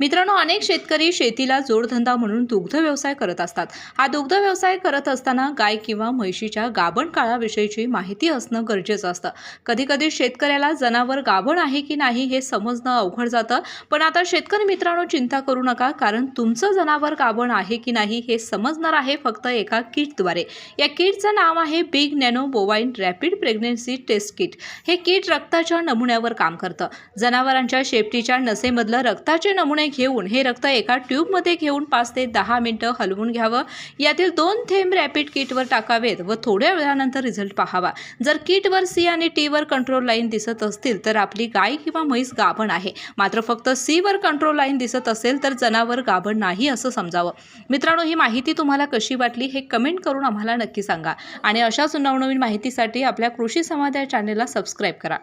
मित्रांनो अनेक शेतकरी शेतीला जोडधंदा म्हणून दुग्ध व्यवसाय करत असतात. हा दुग्ध व्यवसाय करत असताना गाय किंवा म्हैशीच्या गाभण काळाविषयीची माहिती असणं गरजेचं असतं. कधीकधी शेतकऱ्याला जनावर गाभण आहे की नाही हे समजणं अवघड जातं. पण आता शेतकरी मित्रांनो चिंता करू नका कारण तुमचं जनावर गाभण आहे की नाही हे समजणार आहे फक्त एका किटद्वारे. या किटचं नाव आहे big nano bovine rapid pregnancy test kit. हे किट रक्ताच्या नमुन्यावर काम करतं. जनावरांच्या शेपटीच्या नसेमधलं रक्ताचे नमुने घेऊन हे रक्त एका ट्यूबमध्ये घेऊन पाच ते दहा मिनटं हलवून घ्यावं. यातील दोन थेंब रॅपिड किटवर टाकावेत व थोड्या वेळानंतर रिझल्ट पाहावा. जर किटवर सी आणि टीवर कंट्रोल लाईन दिसत असतील तर आपली गाय किंवा म्हैस गाभण आहे. मात्र फक्त सीवर कंट्रोल लाईन दिसत असेल तर जनावर गाभण नाही असं समजावं. मित्रांनो ही माहिती तुम्हाला कशी वाटली हे कमेंट करून आम्हाला नक्की सांगा. आणि अशाच नवनवीन माहितीसाठी आपल्या कृषी संवाद चॅनेलला सबस्क्राईब करा.